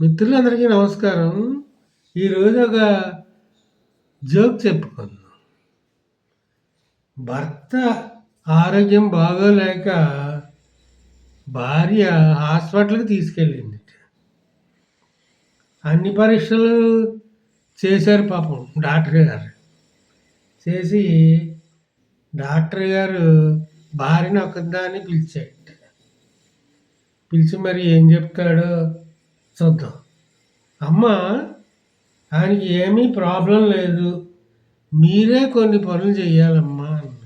మిత్రులందరికీ నమస్కారం. ఈరోజు ఒక జోక్ చెప్పుకుందాం. భర్త ఆరోగ్యం బాగోలేక భార్య హాస్పిటల్కి తీసుకెళ్ళింది అన్ని పరీక్షలు చేశారు పాపం డాక్టర్ గారు. చేసి డాక్టర్ గారు భార్యను ఒకదాన్ని పిలిచాడు పిలిచి మరి ఏం చెప్తాడో చూద్దాం. అమ్మ ఆయనకి ఏమీ ప్రాబ్లం లేదు. మీరే కొన్ని పనులు చేయాలమ్మా అన్నాడు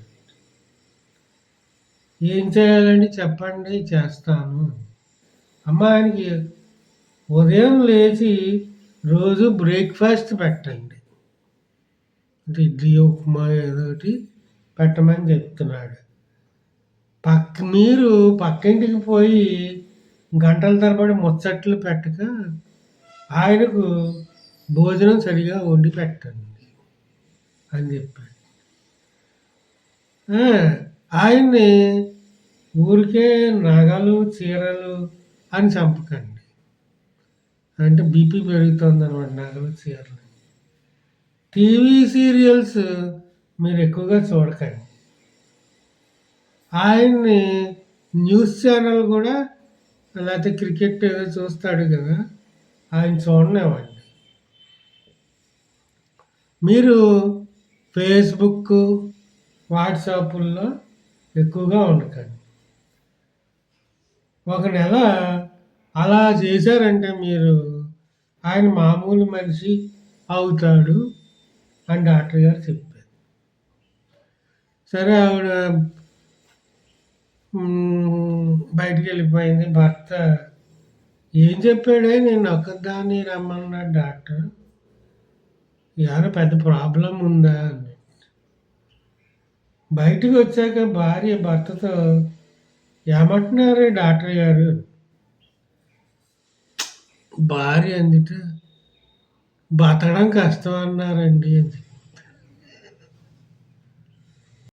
ఏం చేయాలండి? చెప్పండి చేస్తాను. అమ్మ ఆయనకి ఉదయం లేచి రోజు బ్రేక్ఫాస్ట్ పెట్టండి. అంటే ఇడ్లీ ఉప్మా ఏదో ఒకటి పెట్టమని చెప్తున్నాడు. పక్క మీరు పక్కింటికి పోయి గంటల తరబడి ముచ్చట్లు పెట్టక ఆయనకు భోజనం సరిగా వండి పెట్టండి అని చెప్పాడు. ఆయన్ని ఊరికే నగలు చీరలు అని చంపకండి. అంటే బీపీ పెరుగుతుంది అనమాట నగలు చీరలు. టీవీ సీరియల్స్ మీరు ఎక్కువగా చూడకండి. ఆయన్ని న్యూస్ ఛానల్ కూడా లేకపోతే క్రికెట్ ఏదో చూస్తాడు కదా ఆయన చూడనివ్వండి మీరు ఫేస్బుక్ వాట్సాపుల్లో ఎక్కువగా ఉండకండి. ఒక నెల అలా చేశారంటే మీరు ఆయన మామూలు మనిషి అవుతాడు అని డాక్టర్ గారు చెప్పారు. సరే ఆవిడ బయటికి వెళ్ళిపోయింది భర్త. ఏం చెప్పాడే? నేను ఒక్కదాన్ని రమ్మన్నాడు డాక్టర్. ఏమైనా పెద్ద ప్రాబ్లం ఉందా? అని బయటకు వచ్చాక భార్య భర్తతో ఏమంటున్నారు డాక్టర్ గారు? భార్య అందుట. బతకడం కష్టం అన్నారండి అని